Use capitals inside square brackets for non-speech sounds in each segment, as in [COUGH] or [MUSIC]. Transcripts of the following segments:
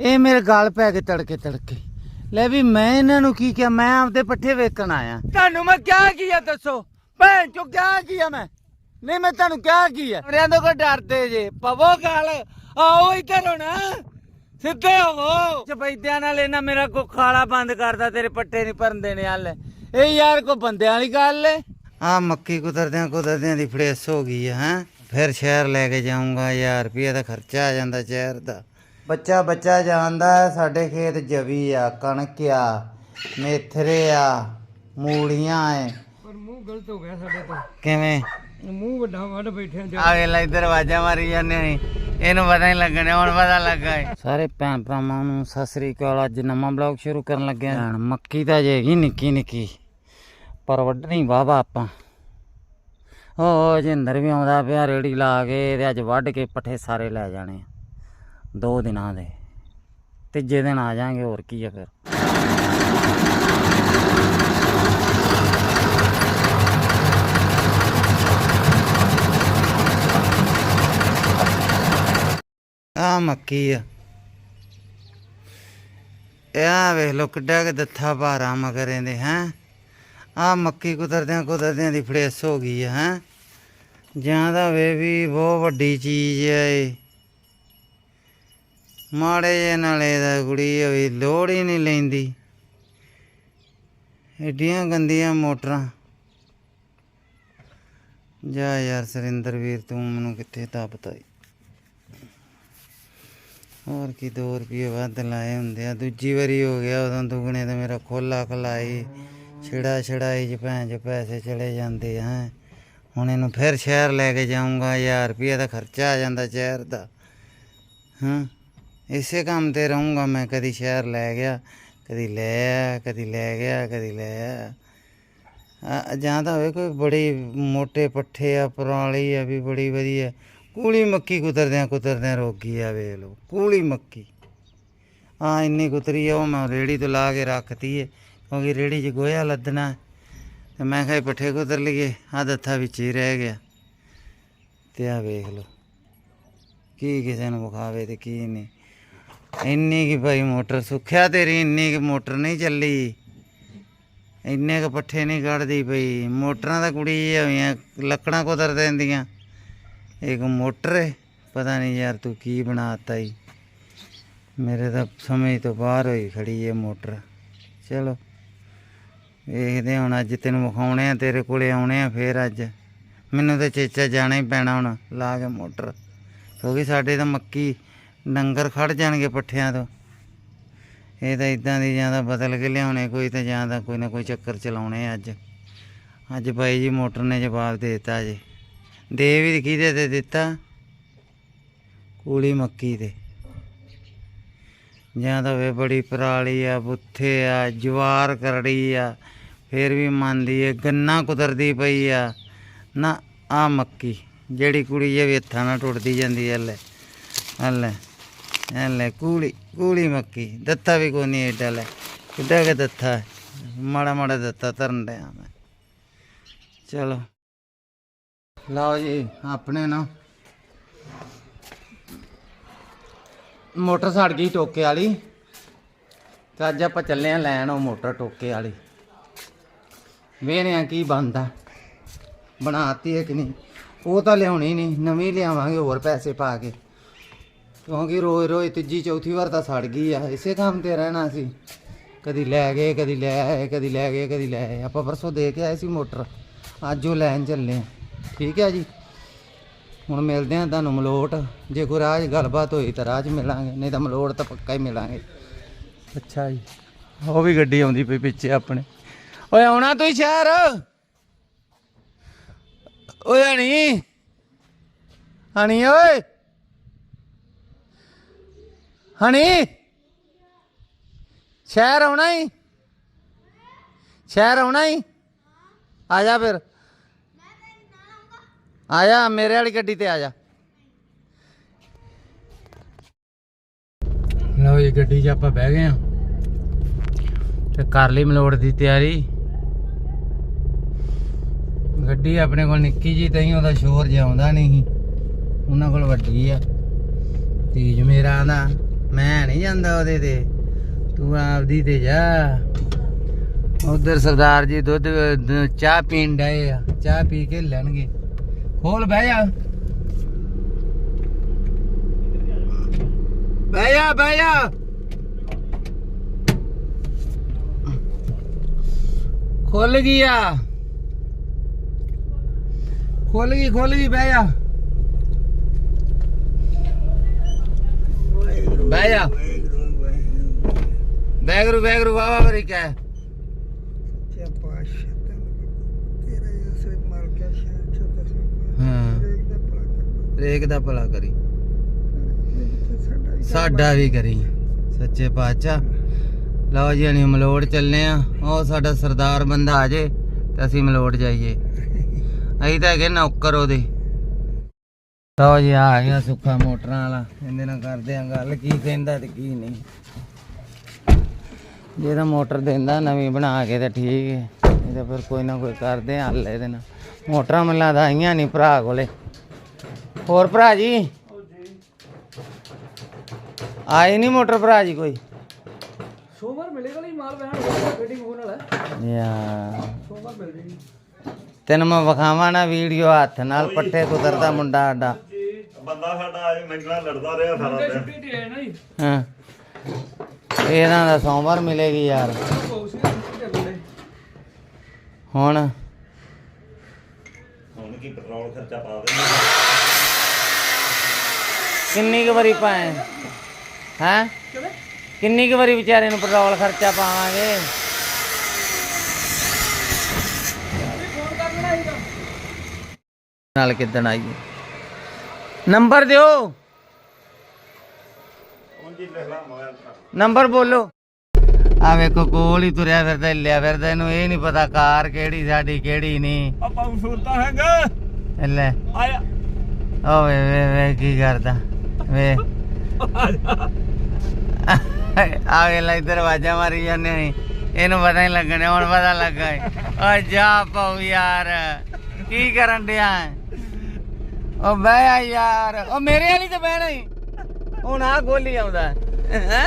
ਇਹ ਮੇਰੇ ਗਾਲ ਪੈ ਕੇ ਤੜਕੇ ਤੜਕੇ। ਲੈ ਵੀ ਮੈਂ ਇਹਨਾਂ ਨੂੰ ਕੀ ਕਿਹਾ? ਮੈਂ ਆਪਦੇ ਪੱਠੇ ਵੇਚਣ ਆਇਆ। ਤੁਹਾਨੂੰ ਮੈਂ ਕਿਹਾ ਕੀ ਆ ਦੱਸੋ? ਭੈਣ ਚੋ ਕਿਹਾ ਕੀ ਆ ਮੈਂ? ਨਹੀਂ ਮੈਂ ਤੁਹਾਨੂੰ ਕਿਹਾ ਕੀ ਆ? ਮਰਿਆਂ ਤੋਂ ਕੋ ਡਰਦੇ ਜੇ। ਪਵੋ ਗਾਲ। ਆਓ ਇੱਧਰ ਹੁਣ ਸਿੱਧੇ ਹੋਵੋ ਚਪੈਦਿਆਂ ਨਾਲ ਇਹਨਾਂ ਮੇਰਾ ਕੋ ਖਾਲਾ ਬੰਦ ਕਰਦਾ ਤੇਰੇ ਪੱਟੇ ਨਹੀਂ ਭਰਨ ਦੇਣੇ ਹੱਲ। ਇਹ ਯਾਰ ਕੋ ਬੰਦਿਆਂ ਵਾਲੀ ਗੱਲ ਏ। ਆ ਮੱਕੀ ਕੁਤਰਦਿਆਂ ਕੁਤਰਦਿਆਂ ਦੀ ਫੜੇਸ ਹੋ ਗਈ ਹੈ ਹੈਂ? ਫਿਰ ਸ਼ਹਿਰ ਲੈ ਕੇ ਜਾਊਂਗਾ 1000 ਰੁਪਏ ਦਾ ਖਰਚਾ ਆ ਜਾਂਦਾ ਸ਼ਹਿਰ ਦਾ। ਬੱਚਾ ਬੱਚਾ ਜਾਂਦਾ ਹੈ, ਸਾਡੇ ਖੇਤ ਜਵੀ ਆ ਕਣਕ ਆ ਮੇਥਰੇ ਆ ਮੂਲੀਆਂ ਐ। ਪਰ ਮੂੰਹ ਗਲਤ ਹੋ ਗਿਆ ਸਾਡੇ ਤੋਂ। ਕਿਵੇਂ? ਮੂੰਹ ਵੱਡਾ ਵੱਡ ਬੈਠੇ ਜਾ ਆ ਵੇਲਾ ਇੱਧਰ ਆਵਾਜ਼ਾਂ ਮਾਰੀ ਜਾਂਦੇ ਨੇ। ਇਹਨੂੰ ਪਤਾ ਨਹੀਂ ਲੱਗਣਾ ਹੁਣ ਪਤਾ ਲੱਗਾ ਏ। ਸਾਰੇ ਭੈਣ ਭਰਾਵਾਂ ਨੂੰ ਸਤਿ ਸ੍ਰੀ ਅਕਾਲ ਅੱਜ ਨਵਾਂ ਬਲੌਗ ਸ਼ੁਰੂ ਕਰਨ ਲੱਗੇ ਹਾਂ ਮੱਕੀ ਤਾਂ ਜੇਗੀ ਨਿੱਕੀ ਨਿੱਕੀ ਪਰ ਵੱਢਣੀ ਵਾਵਾ ਆਪਾਂ। ਉਹ ਜਿੰਦਰ ਵੀ ਆਉਂਦਾ ਪਿਆ ਰੇੜੀ ਲਾ ਕੇ ਤੇ ਅੱਜ ਵੱਢ ਕੇ ਪੱਠੇ ਸਾਰੇ ਲੈ ਜਾਣੇ ਆ। ਦੋ ਦਿਨਾਂ ਦੇ। ਤੀਜੇ ਦਿਨ ਆ ਜਾਾਂਗੇ, ਹੋਰ ਕੀ ਆ ਫਿਰ। ਆ ਮੱਕੀ ਆ। ਇਹ ਆ ਵੇਖ ਲੋ ਕਿੱਡਾ ਕਿ ਦੱਥਾ ਭਾਰਾ ਮਗਰ ਇਹਦੇ, ਹੈ। ਆ ਮੱਕੀ ਕੁਤਰਦਿਆਂ ਕੁਤਰਦਿਆਂ ਦੀ ਫੜੇਸ ਹੋ ਗਈ ਹੈ ਹੈਂ। ਜਾਂ ਦਾ ਵੇ ਵੀ ਬਹੁਤ ਵੱਡੀ ਚੀਜ਼ ਹੈ ਇਹ। ਮਾੜੇ ਜੇ ਨਾਲੇ ਦਾ ਕੁੜੀ ਹੋਈ ਲੋੜ ਹੀ ਨਹੀਂ ਲੈਂਦੀ। ਏਡੀਆਂ ਗੰਦੀਆਂ ਮੋਟਰਾਂ। ਜਾ ਯਾਰ ਸੁਰਿੰਦਰ ਵੀਰ ਤੂੰ ਮੈਨੂੰ ਕਿੱਥੇ ਦੱਬਤਾ ਈ? ਹੋਰ ਕੀ 2 ਰੁਪਏ ਵੱਧ ਲਾਏ ਹੁੰਦੇ ਆ। ਦੂਜੀ ਵਾਰੀ ਹੋ ਗਿਆ, ਉਦੋਂ ਦੁਗਣੇ ਤੇ ਮੇਰਾ ਖੋਲਾ ਖਲਾਈ। ਛਿੜਾ ਛੜਾਈ ਚ ਭੈਣ ਚ ਪੈਸੇ ਚਲੇ ਜਾਂਦੇ ਆ, ਹੈਂ। ਹੁਣ ਇਹਨੂੰ ਫਿਰ ਸ਼ਹਿਰ ਲੈ ਕੇ ਜਾਊਂਗਾ 1000 ਰੁਪਏ ਦਾ ਖਰਚਾ ਆ ਜਾਂਦਾ ਸ਼ਹਿਰ ਦਾ। ਹਾਂ। ਇਸੇ ਕੰਮ ਤੇ ਰਹੂੰਗਾ ਮੈਂ, ਕਦੀ ਸ਼ਹਿਰ ਲੈ ਗਿਆ, ਕਦੀ ਲੈ ਆ, ਕਦੀ ਲੈ ਗਿਆ, ਕਦੀ ਲੈ ਆ। ਜਾਂ ਤਾਂ ਹੋਵੇ ਕੋਈ ਬੜੀ ਮੋਟੇ ਪੱਠੇ ਆ, ਪਰਾਲੀ ਆ, ਵੀ ਬੜੀ ਵਧੀਆ। ਕੂਲੀ ਮੱਕੀ ਕੁਤਰਦਿਆਂ ਕੁਤਰਦਿਆਂ ਰੋਗੀ ਆ, ਵੇਖ ਲੋ ਕੂਲੀ ਮੱਕੀ। ਆ ਇੰਨੀ ਕੁਤਰੀ ਆ, ਉਹ ਮੈਂ ਰੇੜੀ ਤੋਂ ਲਾ ਕੇ ਰੱਖਤੀ ਏ, ਕਿਉਂਕਿ ਰੇੜੀ 'ਚ ਗੋਇਆ ਲੱਦਣਾ। ਤੇ ਮੈਂ ਕਿਹਾ ਪੱਠੇ ਕੁਤਰ ਲਈਏ ਆ ਦੱਥਾ ਵਿੱਚ ਹੀ ਰਹਿ ਗਿਆ। ਤੇ ਆ ਵੇਖ ਲੋ ਕੀ ਕਿਸੇ ਨੂੰ ਵਿਖਾਵੇ ਤੇ ਕੀ ਨਹੀਂ। ਇੰਨੀ ਕੀ ਭਾਈ ਮੋਟਰ ਸੁੱਖਿਆ ਤੇਰੀ, ਇੰਨੀ ਕੀ ਮੋਟਰ ਨਹੀਂ ਚੱਲੀ। ਇੰਨੇ ਕ ਪੱਠੇ ਨਹੀਂ ਕੱਢਦੀ ਪਈ। ਮੋਟਰਾਂ ਦਾ ਕੁੜੀ ਹੋਈਆਂ, ਲੱਕੜਾਂ ਕੁਦਰ ਦਿੰਦੀਆਂ ਇੱਕ ਮੋਟਰ ਹੈ ਪਤਾ ਨਹੀਂ ਯਾਰ ਤੂੰ ਕੀ ਬਣਾਤਾ ਈ। ਮੇਰੇ ਤਾਂ ਸਮਝ ਤੋਂ ਬਾਹਰ ਹੋਈ ਖੜੀ ਇਹ ਮੋਟਰ। ਚਲੋ, ਵੇਖਦੇ ਹੁਣ ਅੱਜ ਤੈਨੂੰ ਵਿਖਾਉਣੇ ਆ, ਤੇਰੇ ਕੋਲੇ ਆਉਣੇ ਆ ਫੇਰ ਅੱਜ। ਮੈਨੂੰ ਤਾਂ ਚੇਚਾ ਜਾਣਾ ਹੀ ਪੈਣਾ ਹੁਣ, ਲਾ ਕੇ ਮੋਟਰ। ਕਿਉਂਕਿ ਸਾਡੇ ਤਾਂ ਮੱਕੀ ਡੰਗਰ ਖੜ ਜਾਣਗੇ ਪੱਠਿਆਂ ਤੋਂ। ਇਹ ਤਾਂ ਇਦਾਂ ਦੀ ਜਾਂ ਤਾਂ ਬਦਲ ਕੇ ਲਿਆਉਣੇ, ਕੋਈ ਤਾਂ ਜਾਂ ਤਾਂ ਕੋਈ ਨਾ ਕੋਈ ਚੱਕਰ ਚਲਾਉਣੇ ਅੱਜ। ਅੱਜ ਬਾਈ ਜੀ ਮੋਟਰ ਨੇ ਜਵਾਬ ਦੇ ਦਿੱਤਾ ਜੀ। ਦੇ ਵੀ ਕਿਹਦੇ ਤੇ ਦਿੱਤਾ? ਕੂਲੀ ਮੱਕੀ ਤੇ। ਜਾਂ ਤਾਂ ਵੇ ਬੜੀ ਪਰਾਲੀ ਆ, ਬੁੱਥੇ ਆ, ਜਵਾਰ ਕਰੜੀ ਆ, ਫੇਰ ਵੀ ਮੰਨਦੀ ਏ ਗੰਨਾ ਕੁਦਰਦੀ ਪਈ ਆ। ਨਾ ਆ ਮੱਕੀ, ਜਿਹੜੀ ਕੁੜੀ ਇਹ ਹੱਥਾਂ ਨਾਲ ਟੁੱਟਦੀ ਜਾਂਦੀ ਐ ਲੈ ਲੈ। ਐ ਲੈ ਕੂਲੀ ਕੂਲੀ ਮੱਕੀ ਦੱਤਾ ਵੀ ਕੋਈ ਨਹੀਂ ਏਡਾ ਲੈ ਕਿੱਡਾ ਕੇ ਦੱਤਾ ਹੈ? ਮਾੜਾ ਮਾੜਾ ਦਿੱਤਾ ਤਰਨ ਡਿਆ ਮੈਂ ਚਲੋ ਲਓ ਜੀ ਆਪਣੇ ਨਾ ਮੋਟਰ ਸੜ ਗਈ ਟੋਕੇ ਵਾਲੀ ਤੇ ਅੱਜ ਆਪਾਂ ਚੱਲੇ ਆ ਲੈਣ ਉਹ ਮੋਟਰ ਟੋਕੇ ਵਾਲੀ ਵੇਖਦੇ ਆ ਕੀ ਬਣਦਾ ਬਣਾਤੀ ਹੈ ਕਿ ਨਹੀਂ ਉਹ ਤਾਂ ਲਿਆਉਣੀ ਨਹੀਂ ਨਵੀਂ ਲਿਆਵਾਂਗੇ ਹੋਰ ਪੈਸੇ ਪਾ ਕੇ ਕਿਉਂਕਿ ਰੋਜ਼ ਰੋਜ਼ ਤੀਜੀ ਚੌਥੀ ਵਾਰ ਤਾਂ ਸੜ ਗਈ ਆ, ਇਸੇ ਕੰਮ ਤੇ ਰਹਿਣਾ ਸੀ। ਕਦੀ ਲੈ ਗਏ, ਕਦੀ ਲੈ ਆਏ, ਕਦੀ ਲੈ ਗਏ, ਕਦੀ ਲੈ ਆਏ। ਆਪਾਂ ਪਰਸੋਂ ਦੇ ਕੇ ਆਏ ਸੀ ਮੋਟਰ। ਅੱਜ ਉਹ ਲੈਣ ਚੱਲੇ ਆ। ਠੀਕ ਹੈ ਜੀ? ਹੁਣ ਮਿਲਦੇ ਆ ਤੁਹਾਨੂੰ ਮਲੋਟ। ਜੇ ਕੋਈ ਰਾਜ ਗੱਲਬਾਤ ਹੋਈ ਤਾਂ ਰਾਜ ਮਿਲਾਂਗੇ, ਨਹੀਂ ਤਾਂ ਮਲੋਟ ਤਾਂ ਪੱਕਾ ਹੀ ਮਿਲਾਂਗੇ। ਅੱਛਾ ਜੀ। ਉਹ ਵੀ ਗੱਡੀ ਆਉਂਦੀ ਪਈ ਪਿੱਛੇ ਆਪਣੇ। ਓਏ, ਆਉਣਾ ਤੂੰ ਸ਼ਹਿਰ? ਓਏ, ਹਣੀ? ਹਣੀ, ਓਏ! ਹਣੀ? ਸ਼ਹਿਰ ਆਉਣਾ ਹੀ ਸ਼ਹਿਰ ਆਉਣਾ ਹੀ ਆ ਜਾ ਫਿਰ। ਆ ਜਾ, ਮੇਰੇ ਵਾਲੀ ਗੱਡੀ ਤੇ ਆ ਜਾ। ਲਓ ਜੀ, ਗੱਡੀ 'ਚ ਆਪਾਂ ਬਹਿ ਗਏ ਆ ਤੇ ਕਰ ਲਈ ਮਲੋੜ ਦੀ ਤਿਆਰੀ। ਗੱਡੀ ਆਪਣੇ ਕੋਲ ਨਿੱਕੀ ਜੀ ਤਹੀਂ ਉਹਦਾ ਸ਼ੋਰ ਜਿਹਾ ਆਉਂਦਾ ਨਹੀਂ ਸੀ। ਉਹਨਾਂ ਕੋਲ ਵੱਡੀ ਆ। ਤੀਜ ਮੇਰਾ ਆਂਦਾ ਮੈਂ ਨਹੀਂ ਜਾਂਦਾ ਉਹਦੇ ਤੇ। ਤੂੰ ਆਪਦੀ ਤੇ ਜਾ। ਉਧਰ ਸਰਦਾਰ ਜੀ ਦੁੱਧ, ਚਾਹ ਪੀਣ ਡਏ ਆ। ਚਾਹ ਪੀ ਕੇ ਲੈਣਗੇ। ਖੋਲ, ਬਹਿ ਜਾ। ਬਹਿ ਜਾ ਬਹਿ ਜਾ। ਖੁੱਲ ਗਈ ਆ। ਖੁੱਲ ਗਈ ਖੁੱਲ ਗਈ, ਬਹਿ ਜਾ। ਬਹਿ ਜਾ। ਬੈਗਰੂ ਬੈਗਰੂ ਵਾਵਾ ਬਰੀ ਕਾ ਹਾਂ ਰੇਕ ਦਾ ਭਲਾ ਕਰੀ ਸਾਡਾ ਵੀ ਕਰੀ। ਸੱਚੇ ਪਾਤਸ਼ਾਹ। ਲਓ ਜੀ ਹਣੀ ਮਲੋੜ ਚੱਲਨੇ ਆ। ਉਹ ਸਾਡਾ ਸਰਦਾਰ ਬੰਦਾ ਆ ਜੇ ਤੇ ਅਸੀਂ ਮਲੋੜ ਜਾਈਏ। ਅਸੀਂ ਤਾਂ ਹੈਗੇ ਨੌਕਰ ਉਹਦੇ। ਲਓ ਜੀ ਆ ਗਿਆ ਸੁੱਖਾ ਮੋਟਰਾਂ ਵਾਲਾ। ਇਹਦੇ ਨਾਲ ਕਰਦੇ ਆ ਗੱਲ ਕੀ ਕਹਿੰਦਾ ਤੇ ਕੀ ਨਹੀਂ। ਜੇ ਤਾਂ ਮੋਟਰ ਦਿੰਦਾ ਨਵੀਂ ਬਣਾ ਕੇ ਤੇ ਠੀਕ ਹੈ। ਨਹੀਂ ਤਾਂ ਫਿਰ ਕੋਈ ਨਾ ਕੋਈ ਕਰਦੇ ਆ ਹੱਲ ਇਹਦੇ ਨਾਲ। ਮੋਟਰਾਂ ਮੱਲਾਂ ਦਾ ਆਈਆਂ ਨਹੀਂ ਭਰਾ ਕੋਲੇ। ਹੋਰ ਭਰਾ ਜੀ? ਆਈ ਨਹੀਂ ਮੋਟਰ ਭਰਾ ਜੀ ਕੋਈ? ਸੋਮਵਾਰ ਮਿਲੇਗਾ ਨਹੀਂ ਮਾਲ ਵੈਣ ਫਿਟਿੰਗ ਹੋਣ ਵਾਲਾ। ਯਾ। ਸੋਮਵਾਰ ਮਿਲ ਜੇਗੀ ਤੈਨੂੰ ਮੈਂ ਵਿਖਾਵਾਂ ਨਾ ਵੀਡੀਓ ਹੱਥ ਨਾਲ ਪੱਠੇ ਕੁਤਰਦਾ ਮੁੰਡਾ ਸਾਡਾ। ਬੰਦਾ ਸਾਡਾ ਅੱਜ ਮੇਰੇ ਨਾਲ ਲੜਦਾ ਰਿਹਾ ਸਾਰਾ ਦਿਨ। ਛੁੱਟੀ ਤੇ ਹੈ ਨਾ ਜੀ। ਹਾਂ। ਇਹਨਾਂ ਦਾ ਸੋਮਵਾਰ ਮਿਲੇਗੀ ਯਾਰ। ਸੀ ਛੁੱਟੀ ਹੁਣ? ਹੁਣ ਕੀ ਪੈਟਰੋਲ ਖਰਚਾ ਪਾ ਦੇ। ਕਿੰਨੀ ਕੁ ਵਾਰੀ ਪਾਏ ਹੈ? ਕਿੰਨੀ ਕੁ ਵਾਰੀ ਵਿਚਾਰੇ ਨੂੰ ਪੈਟਰੋਲ ਖਰਚਾ ਪਾਵਾਂਗੇ? ਨਾਲ ਕਿੱਦਣ ਆਈਏ? ਨੰਬਰ ਦਿਓ। ਨੰਬਰ ਬੋਲੋ। ਆ ਵੇਖੋ ਕੋਲ ਹੀ ਤੁਰਿਆ ਫਿਰਦਾ ਹਿੱਲਿਆ ਫਿਰਦਾ ਇਹਨੂੰ ਇਹ ਨਹੀਂ ਪਤਾ ਕਾਰ ਕਿਹੜੀ ਸਾਡੀ ਕਿਹੜੀ ਨਹੀਂ। ਆਪਾਂ ਸੂਰਤਾ ਹੈਗਾ। ਲੈ। ਆਇਆ। ਓ ਵੇ ਵੇ ਵੇ ਕੀ ਕਰਦਾ? ਵੇ। ਆ ਵੇ ਲੈ ਦਰਵਾਜ਼ਾ ਮਾਰੀ ਜਾਂਦੇ ਹੋਈ ਇਹਨੂੰ ਪਤਾ ਨਹੀਂ ਲੱਗਣਾ ਹੁਣ ਪਤਾ ਲੱਗਾ। ਓ ਜਾ ਪਾਉ ਯਾਰ ਕੀ ਕਰਨ ਡਿਆ? ਓ ਬਹਿ ਆ ਯਾਰ। ਓ ਮੇਰੇ ਵਾਲੀ ਤੇ ਬਹਿਣਾ ਹੀ। ਹੁਣ ਆ ਗੋਲੀ ਆਉਂਦਾ। ਹੈ?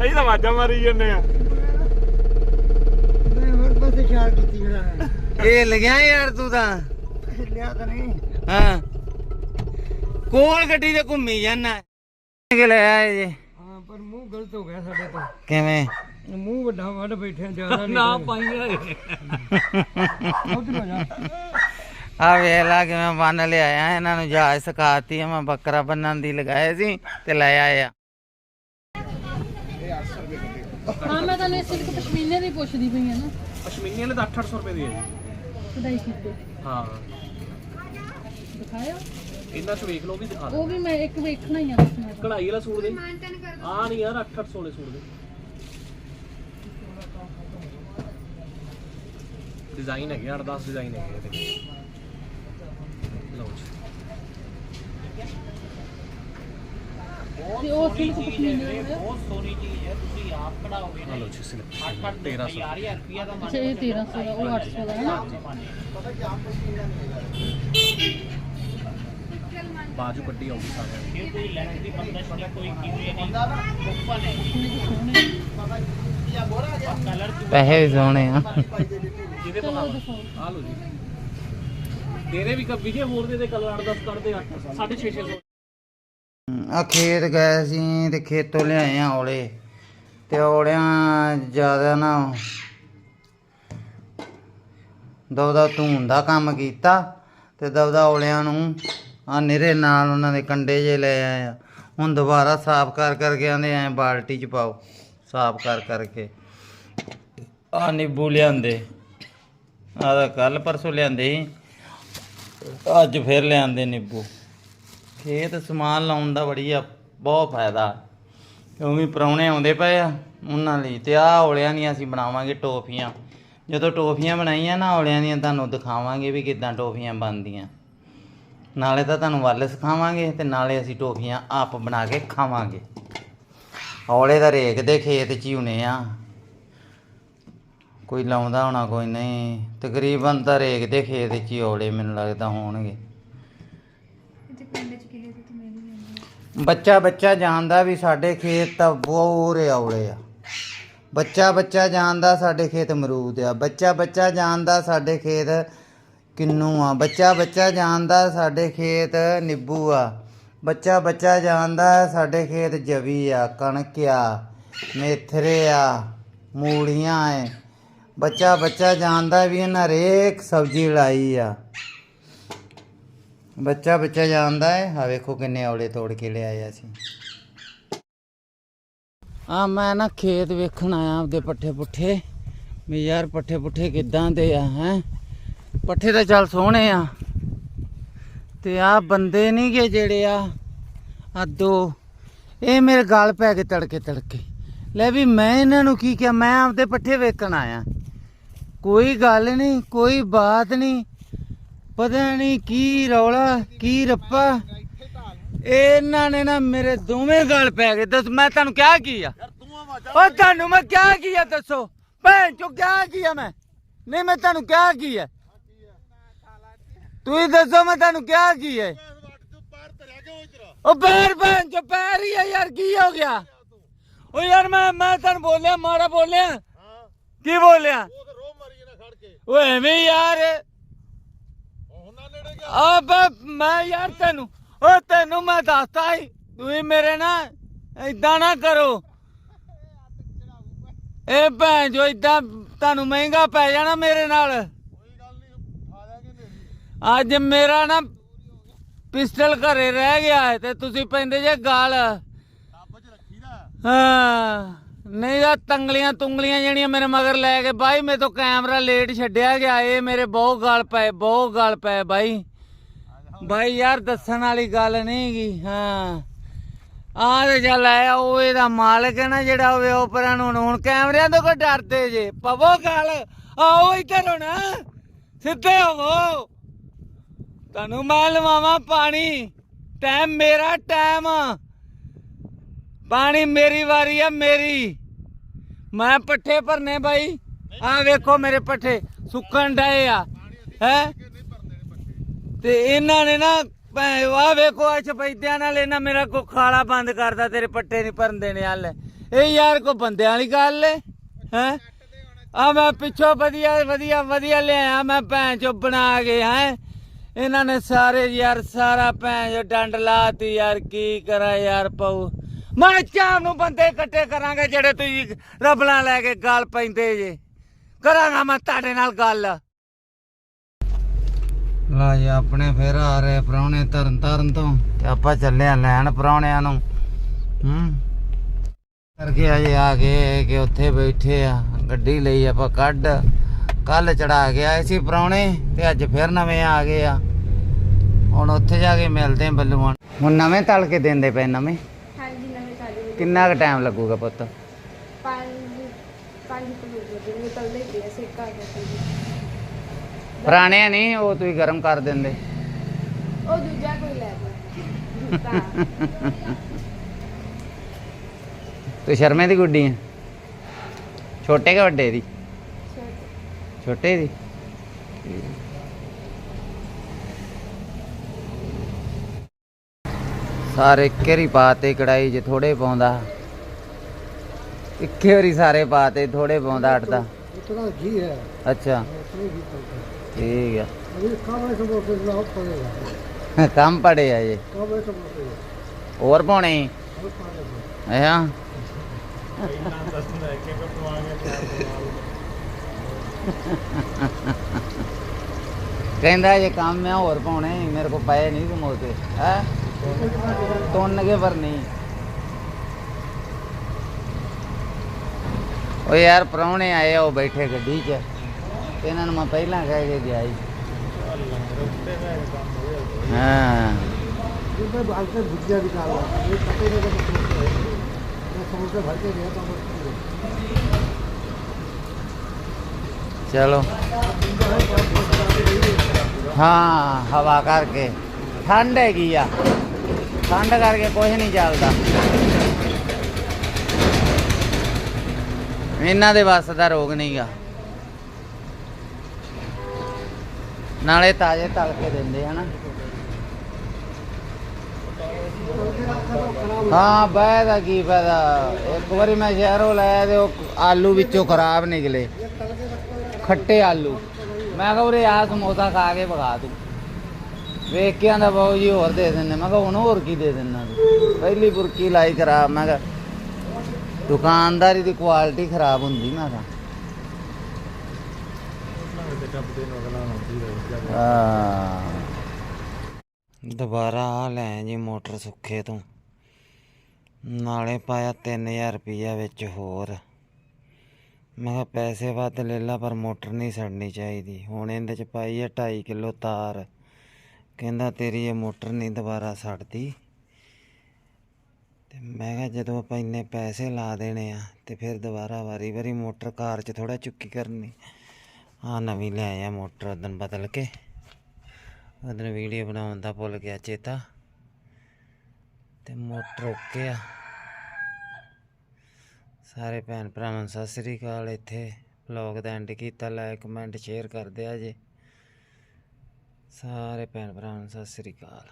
ਅਸੀਂ ਤਾਂ ਵਾਜਾ ਮਾਰੀ ਜੰਨੇ ਆ। ਮੈਂ ਹੋਰ ਪਾਸੇ ਛਾਲ ਕੀਤੀ ਖੜਾ ਇਹ ਲੱਗਿਆ ਯਾਰ ਤੂੰ ਤਾਂ। ਲਿਆ ਤਾਂ ਨਹੀਂ। ਹਾਂ। ਕੋਲ ਗੱਡੀ ਤੇ ਘੁੰਮੀ ਜਾਣਾ ਕਿ ਲੈ ਆਏ ਜੇ ਹਾਂ ਪਰ ਮੂੰਹ ਗਲਤ ਹੋ ਗਿਆ ਸਾਡੇ ਤੋਂ। ਕਿਵੇਂ? ਮੂੰਹ ਵੱਡਾ ਵੱਡ ਬੈਠਿਆ ਜ਼ਿਆਦਾ ਨਹੀਂ। ਨਾ ਪਾਈਆਂ ਉਧਰ ਹੋ ਜਾ। ਆ ਵੇਖ ਲਾ ਕਿਵੇਂ ਬੰਨ ਲਿਆਇਆ ਇਹਨਾਂ ਨੂੰ ਜਹਾਜ਼ ਸਿਖਾਤੀ ਮੈਂ ਬੱਕਰਾ ਬੰਨਣ ਦੀ ਲਗਾਏ ਸੀ ਤੇ ਲੈ ਆਏ ਆ। ਹਾਂ ਮੈਂ ਤੁਹਾਨੂੰ ਸਿਰਫ ਪਸ਼ਮੀਨੇ ਦੀ ਪੁੱਛਦੀ ਪਈ ਆ ਨਾ। ਪਸ਼ਮੀਨੇ ਵਾਲੇ ਤਾਂ 800 ਰੁਪਏ ਦੇ ਹੈ ਜੀ। ਕਢਾਈ ਕੀਤੇ। ਹਾਂ। ਦਿਖਾਇਆ ਇਹਨਾਂ ਚ ਵੇਖ ਲਓ ਵੀ ਦਿਖਾ ਦਿਓ। ਉਹ ਵੀ ਮੈਂ ਇੱਕ ਵੇਖਣਾ ਹੀ ਆ ਬਸ ਮੈਂ ਕਢਾਈ ਵਾਲਾ ਸੂਟ ਦੇ। ਆ ਨਹੀਂ ਯਾਰ 800 ਵਾਲੇ ਸੂਟ ਦੇ। ਡਿਜ਼ਾਈਨ ਹੈਗੇ 8-10 ਡਿਜ਼ਾਈਨ ਹੈਗੇ ਇਹਦੇ ਲਓ ਜੀ ਤੇ ਉਹ ਸਿਰਫ ਪਸ਼ਮੀਨੇ ਦੇ ਆ। ਆ ਲਓ ਜੀ ਸਿਲੈਕਟ 1300 ਅੱਛਾ ਇਹ 1300 ਦਾ ਉਹ 800 ਦਾ ਹੈ ਨਾ? ਬਾਜੂ ਕੱਢੀ ਆਉਗੀ ਸਾਰਿਆਂ ਦੀ। ਪੈਸੇ ਵੀ ਸੋਹਣੇ ਆ। ਜਿਹਦੇ ਦਿਖਾਓ। ਆ ਲਓ ਜੀ। ਤੇਰੇ ਵੀ ਕੱਬੀ ਜੇ ਹੋਰ ਦੇ ਦੇ ਕਲਰ 8-10 ਕੱਢਦੇ 8 650 ਆ ਖੇਤ ਗਏ ਸੀ ਤੇ ਖੇਤੋਂ ਲਿਆਏ ਆ ਔਲੇ। ਤੇ ਔਲਿਆਂ ਜ਼ਿਆਦਾ ਨਾ ਦਵਦਾ ਧੂਣ ਦਾ ਕੰਮ ਕੀਤਾ ਤੇ ਦਵਦਾ ਔਲਿਆਂ ਨੂੰ ਆ ਨਿਰੇ ਨਾਲ ਉਹਨਾਂ ਦੇ ਕੰਡੇ ਜੇ ਲੈ ਆਏ ਆ। ਹੁਣ ਦੁਬਾਰਾ ਸਾਫ਼ ਕਰ ਕਰਕੇ ਆਂਦੇ ਐ ਬਾਲਟੀ ਚ ਪਾਓ, ਸਾਫ਼ ਕਰ ਕਰਕੇ ਆ ਨਿੰਬੂ ਲਿਆਂਦੇ। ਆ ਤਾਂ ਕੱਲ ਪਰਸੋਂ ਲਿਆਂਦੇ ਸੀ। ਅੱਜ ਫਿਰ ਲਿਆਂਦੇ ਨਿੰਬੂ। ਖੇਤ ਸਮਾਨ ਲਾਉਣ ਦਾ ਬੜੀ ਆ, ਬਹੁਤ ਫਾਇਦਾ। ਕਿਉਂਕਿ ਪ੍ਰਾਹੁਣੇ ਆਉਂਦੇ ਪਏ ਆ, ਉਹਨਾਂ ਲਈ ਤੇ ਆਹ ਔਲਿਆਂ ਦੀਆਂ ਅਸੀਂ ਬਣਾਵਾਂਗੇ ਟੋਫੀਆਂ। ਜਦੋਂ ਟੋਫੀਆਂ ਬਣਾਈਆਂ ਨਾ ਔਲਿਆਂ ਦੀਆਂ, ਤੁਹਾਨੂੰ ਦਿਖਾਵਾਂਗੇ ਵੀ ਕਿਦਾਂ ਟੋਫੀਆਂ ਬਣਦੀਆਂ। ਨਾਲੇ ਤਾਂ ਤੁਹਾਨੂੰ ਵੱਲ ਸਿਖਾਵਾਂਗੇ ਤੇ ਨਾਲੇ ਅਸੀਂ ਟੋਫੀਆਂ ਆਪ ਬਣਾ ਕੇ ਖਾਵਾਂਗੇ। ਔਲੇ ਦਾ ਰੇਕ ਦੇ ਖੇਤ 'ਚ ਹੀ ਹੁਣੇ ਆ। ਕੋਈ ਲਾਉਂਦਾ ਹੋਣਾ ਕੋਈ ਨਹੀਂ। ਤਕਰੀਬਨ ਤਾਂ ਰੇਕ ਦੇ ਖੇਤ 'ਚ ਹੀ ਔਲੇ ਮੈਨੂੰ ਲੱਗਦਾ ਹੋਣਗੇ। ਬੱਚਾ ਬੱਚਾ ਜਾਣਦਾ ਵੀ ਸਾਡੇ ਖੇਤ ਤਾਂ ਬੋਰੇ ਔਲੇ ਆ। ਬੱਚਾ ਬੱਚਾ ਜਾਣਦਾ ਸਾਡੇ ਖੇਤ ਅਮਰੂਦ ਆ। ਬੱਚਾ ਬੱਚਾ ਜਾਣਦਾ ਸਾਡੇ ਖੇਤ ਕਿੰਨੂ ਆ। ਬੱਚਾ ਬੱਚਾ ਜਾਣਦਾ ਸਾਡੇ ਖੇਤ ਨਿੰਬੂ ਆ। ਬੱਚਾ ਬੱਚਾ ਜਾਣਦਾ ਸਾਡੇ ਖੇਤ ਜਵੀ ਆ ਕਣਕ ਆ ਮੇਥਰੇ ਆ ਮੂਲੀਆਂ ਐ। ਬੱਚਾ ਬੱਚਾ ਜਾਣਦਾ ਵੀ ਇਹਨਾਂ ਹਰੇਕ ਸਬਜ਼ੀ ਲਾਈ ਆ। ਬੱਚਾ ਬੱਚਾ ਜਾਣਦਾ ਹੈ। ਆ ਵੇਖੋ ਕਿੰਨੇ ਔਲੇ ਤੋੜ ਕੇ ਲਿਆਏ ਅਸੀਂ। ਆ ਮੈਂ ਨਾ ਖੇਤ ਵੇਖਣ ਆਇਆ ਆਪਦੇ ਪੱਠੇ ਪੁੱਠੇ। ਵੀ ਯਾਰ ਪੱਠੇ ਪੁੱਠੇ ਕਿੱਦਾਂ ਦੇ ਆ, ਹੈ? ਪੱਠੇ ਤਾਂ ਚੱਲ ਸੋਹਣੇ ਆ। ਤੇ ਆ ਬੰਦੇ ਨਹੀਂ ਗੇ ਜਿਹੜੇ ਆ ਆ ਦੋ। ਇਹ ਮੇਰੇ ਗਲ ਪੈ ਕੇ ਤੜਕੇ ਤੜਕੇ। ਲੈ ਵੀ ਮੈਂ ਇਹਨਾਂ ਨੂੰ ਕੀ ਕਿਹਾ? ਮੈਂ ਆਪਦੇ ਪੱਠੇ ਵੇਖਣ ਆਇਆ। ਕੋਈ ਗੱਲ ਨਹੀਂ ਕੋਈ ਬਾਤ ਨਹੀਂ। ਪਤਾ ਨਹੀਂ ਕੀ ਰੌਲਾ ਕੀ ਰੱਪਾ। ਇਹਨਾਂ ਨੇ ਨਾ ਮੇਰੇ ਦੋਵੇਂ ਗਲ ਪੈ ਗਏ। ਦੱਸ ਮੈਂ ਤੁਹਾਨੂੰ ਕਿਹਾ ਕੀ ਆ? ਉਹ ਤੁਹਾਨੂੰ ਮੈਂ ਕਿਹਾ ਕੀ ਆ ਦੱਸੋ। ਭੈਣ ਚੋ ਕਿਹਾ ਕੀ ਆ ਮੈਂ? ਨਹੀਂ ਮੈਂ ਤੁਹਾਨੂੰ ਕਿਹਾ ਕੀ ਆ? ਤੁਸੀਂ ਦੱਸੋ ਮੈਂ ਤੁਹਾਨੂੰ ਕਿਹਾ ਕੀ ਹੈ ਉਹ ਪੈਰ ਭੈਣ ਚੋ ਪੈਰ ਹੀ ਆ ਯਾਰ ਕੀ ਹੋ ਗਿਆ? ਉਹ ਯਾਰ ਮੈਂ ਮੈਂ ਤੁਹਾਨੂੰ ਬੋਲਿਆ ਮਾੜਾ ਬੋਲਿਆ। ਕੀ ਬੋਲਿਆ? ਉਹ ਐਵੇਂ ਯਾਰ। ਬੇ ਮੈਂ ਯਾਰ ਤੈਨੂੰ ਉਹ ਤੈਨੂੰ ਮੈਂ ਦੱਸਤਾ ਹੀ ਤੁਸੀਂ ਮੇਰੇ ਨਾਲ ਇਦਾਂ ਨਾ ਕਰੋ। ਇਹ ਭੈਣ ਜੋ ਇਦਾਂ ਤੁਹਾਨੂੰ ਮਹਿੰਗਾ ਪੈ ਜਾਣਾ ਮੇਰੇ ਨਾਲ। ਅੱਜ ਮੇਰਾ ਨਾ ਪਿਸਟਲ ਘਰੇ ਰਹਿ ਗਿਆ ਤੇ ਤੁਸੀਂ ਪੈਂਦੇ ਜੇ ਗਾਲ। ਹਾਂ। ਨਹੀਂ ਆ ਤੰਗਲੀਆਂ ਤੁੰਗਲੀਆਂ ਜਿਹੜੀਆਂ ਮੇਰੇ ਮਗਰ ਲੈ ਕੇ, ਬਾਈ ਮੇਰੇ ਤੋਂ ਕੈਮਰਾ ਲੇਟ ਛੱਡਿਆ ਗਿਆ ਇਹ ਮੇਰੇ ਬਹੁਤ ਗਾਲ ਪਏ, ਬਹੁਤ ਗਾਲ ਪਏ ਬਾਈ। ਬਾਈ ਯਾਰ ਦੱਸਣ ਵਾਲੀ ਗੱਲ ਨਹੀਂ ਹਾਂ। ਆ ਤੇ ਚੱਲ ਆਇਆ, ਉਹ ਇਹਦਾ ਮਾਲਕ ਹੈ ਨਾ ਜਿਹੜਾ ਹੋਵੇ ਉਹ ਪਰਾਂ ਨੂੰ ਹੁਣ ਕੈਮਰਿਆਂ ਤੋਂ ਕੋ ਡਰਦੇ ਜੇ। ਪਵੋ ਗੱਲ, ਆਓ ਇੱਧਰ ਹੁਣ, ਸਿੱਧੇ ਹੋਵੋ ਤੁਹਾਨੂੰ ਮੈਂ ਲਵਾਵਾਂ ਪਾਣੀ ਟਾਈਮ ਮੇਰਾ ਟਾਈਮ ਪਾਣੀ ਮੇਰੀ ਵਾਰੀ ਆ, ਮੇਰੀ। ਮੈਂ ਪੱਠੇ ਭਰਨੇ ਬਾਈ। ਆ ਵੇਖੋ ਮੇਰੇ ਪੱਠੇ ਸੁੱਕਣ ਡਏ ਆ। ਹੈ? ਤੇ ਇਹਨਾਂ ਨੇ ਨਾ ਭੈ ਵੇਖੋ ਆ ਛਪੈਦਿਆਂ ਨਾਲ ਇਹਨਾਂ ਮੇਰਾ ਕੋ ਖਾਲਾ ਬੰਦ ਕਰਦਾ, ਤੇਰੇ ਪੱਟੇ ਨਹੀਂ ਭਰਨ ਦੇਣੇ ਹੱਲ। ਇਹ ਯਾਰ ਕੋ ਬੰਦਿਆਂ ਵਾਲੀ ਗੱਲ ਏ, ਹੈ? ਆ ਮੈਂ ਪਿੱਛੋਂ ਵਧੀਆ ਵਧੀਆ ਵਧੀਆ ਲਿਆਇਆ, ਮੈਂ ਭੈਣ ਚੋ ਬਣਾ ਕੇ, ਹੈ? ਇਹਨਾਂ ਨੇ ਸਾਰੇ ਯਾਰ, ਸਾਰਾ ਭੈਣ ਚੋ ਡੰਡ ਲਾਤੀ, ਯਾਰ ਕੀ ਕਰਾਂ ਯਾਰ ਪਊ ਮੈਂ ਚਾਹ ਨੂੰ ਬੰਦੇ ਇਕੱਠੇ ਕਰਾਂਗੇ ਜਿਹੜੇ ਤੁਸੀਂ ਰਬਲਾਂ ਲੈ ਕੇ ਗੱਲ ਪੈਂਦੇ ਜੇ। ਕਰਾਂਗਾ ਮੈਂ ਤੁਹਾਡੇ ਨਾਲ ਗੱਲ। ਲਾ ਜੀ ਆਪਣੇ ਫੇਰ ਆ ਰਹੇ ਪ੍ਰਾਹੁਣੇ ਤਰਨ ਤਰਨ ਤੋਂ। ਤੇ ਆਪਾਂ ਚੱਲੇ ਆ ਲੈਣ ਪ੍ਰਾਹੁਣਿਆਂ ਨੂੰ। ਹੂੰ। ਕਰਕੇ ਅਜੇ ਆ ਗਏ ਕਿ ਉੱਥੇ ਬੈਠੇ ਆ। ਗੱਡੀ ਲਈ ਆਪਾਂ ਕੱਢ। ਕੱਲ ਚੜਾ ਕੇ ਆਏ ਸੀ ਪ੍ਰਾਹੁਣੇ ਤੇ ਅੱਜ ਫੇਰ ਨਵੇਂ ਆ ਗਏ ਆ। ਹੁਣ ਉੱਥੇ ਜਾ ਕੇ ਮਿਲਦੇ ਬੱਲੂਆਂ ਹੁਣ ਨਵੇਂ ਤਲ ਕੇ ਦਿੰਦੇ ਪਏ ਨਵੇਂ। ਕਿੰਨਾ ਕੁ ਟਾਈਮ ਲੱਗੂਗਾ ਪੁੱਤ? ਪੰਜ ਪੰਜ ਕਿਲੋ ਦੇ ਨਿਕਲਦੇ ਹੀ ਪਿਆ ਸੇਕਾ ਕੇ ਪੁਰਾਣੇ ਨਹੀਂ ਉਹ ਤੁਸੀਂ ਗਰਮ ਕਰ ਦਿੰਦੇ। ਉਹ ਦੂਜਾ ਕੋਈ ਲੈ ਜੁੱਤਾ ਤੂੰ ਸ਼ਰਮੇ ਦੀ ਗੁੱਡੀ ਹੈ ਛੋਟੇ ਕਿ ਵੱਡੇ ਦੀ। ਛੋਟੇ ਦੀ? ਸਾਰੇ ਘੇਰੀ ਪਾਤੇ ਕੜਾਈ ਜੇ ਥੋੜੇ ਪਾਉਂਦਾ। ਇੱਕੇ ਵਾਰੀ ਸਾਰੇ ਪਾਤੇ ਥੋੜੇ ਪਾਉਂਦਾ ਅਟਦਾ ਅੱਛਾ। ਠੀਕ ਆ। [LAUGHS] ਕੰਮ ਪੜੇ ਆ ਇਹ। ਹੋਰ ਪਾਉਣੇ? ਹਾਂ? ਕਹਿੰਦਾ ਇਹ ਕੰਮ ਮੈਂ ਹੋਰ ਪਾਉਣੇ ਮੇਰੇ ਕੋ ਪਏ ਨਹੀਂ ਸਮੋਸੇ। ਹੈ? तोड़ने पर नहीं। ओ यार प्राउणे आए हो बैठे गड्डी च इन्होंने मैं पहला कह के गया है। हाँ। चलो। हाँ हवा करके। ठंड है गया ਠੰਡ ਕਰਕੇ ਕੁਝ ਨਹੀਂ ਚੱਲਦਾ। ਇਹਨਾਂ ਦੇ ਵੱਸ ਦਾ ਰੋਗ ਨਹੀਂਗਾ ਨਾਲੇ ਤਾਜ਼ੇ ਤਲ ਕੇ ਦਿੰਦੇ ਹਨਾ ਹਾਂ, ਬਹਿ ਦਾ ਕੀ ਫਾਇਦਾ? ਇੱਕ ਵਾਰੀ ਮੈਂ ਸ਼ਹਿਰੋਂ ਲਾਇਆ ਤੇ ਉਹ ਆਲੂ ਵਿੱਚੋਂ ਖਰਾਬ ਨਿਕਲੇ। ਖੱਟੇ ਆਲੂ। ਮੈਂ ਕਿਹਾ ਉਰੇ ਆ ਸਮੋਸਾ ਖਾ ਕੇ ਭਗਾ ਤੂੰ ਵੇਖ ਕੇ ਆਂਦਾ ਬਾਊ ਜੀ ਹੋਰ ਦੇ ਦਿੰਦੇ। ਮੈਂ ਕਿਹਾ ਹੁਣ ਹੋਰ ਕੀ ਦੇ ਦਿੰਨਾ ਤੂੰ? ਪਹਿਲੀ ਬੁਰਕੀ ਲਾਈ ਖਰਾਬ। ਮੈਂ ਕਿਹਾ ਦੁਕਾਨਦਾਰੀ ਦੀ ਕੁਆਲਿਟੀ ਖਰਾਬ ਹੁੰਦੀ, ਮੈਂ ਕਿਹਾ। ਦੁਬਾਰਾ ਆ ਲੈ ਜੀ ਮੋਟਰ ਸੁੱਖੇ ਤੋਂ। ਨਾਲੇ ਪਾਇਆ 3000 ਰੁਪਈਆ ਵਿੱਚ ਹੋਰ। ਮੈਂ ਕਿਹਾ ਪੈਸੇ ਵੱਧ ਲੈ ਲਾ, ਪਰ ਮੋਟਰ ਨਹੀਂ ਸੜਨੀ ਚਾਹੀਦੀ। ਹੁਣ ਇਹਦੇ ਚ ਪਾਈ ਹੈ 2.5 ਕਿਲੋ ਤਾਰ। ਕਹਿੰਦਾ ਤੇਰੀ ਇਹ ਮੋਟਰ ਨਹੀਂ ਦੁਬਾਰਾ ਸੜਦੀ। ਤੇ ਮੈਂ ਕਿਹਾ ਜਦੋਂ ਆਪਾਂ ਇੰਨੇ ਪੈਸੇ ਲਾ ਦੇਣੇ ਆ ਤੇ ਫਿਰ ਦੁਬਾਰਾ ਵਾਰੀ ਵਾਰੀ ਮੋਟਰ ਕਾਰ 'ਚ ਥੋੜਾ ਚੁੱਕੀ ਕਰਨੀ। ਆ ਨਵੀਂ ਲੈ ਆਇਆ ਮੋਟਰ ਉਦੋਂ ਬਦਲ ਕੇ। ਉਦੋਂ ਵੀਡੀਓ ਬਣਾਉਣ ਦਾ ਭੁੱਲ ਗਿਆ ਚੇਤਾ। ਤੇ ਮੋਟਰ ਓਕੇ ਆ। ਸਾਰੇ ਭੈਣ ਭਰਾਵਾਂ ਨੂੰ ਸਤਿ ਸ੍ਰੀ ਅਕਾਲ। ਇੱਥੇ ਵਲੌਗ ਦਾ ਐਂਡ ਕੀਤਾ। ਲਾਈਕ ਕਮੈਂਟ ਸ਼ੇਅਰ ਕਰਦੇ ਆ ਜੇ। ਸਾਰੇ ਭੈਣ ਭਰਾਵਾਂ ਨੂੰ ਸਤਿ ਸ੍ਰੀ ਅਕਾਲ।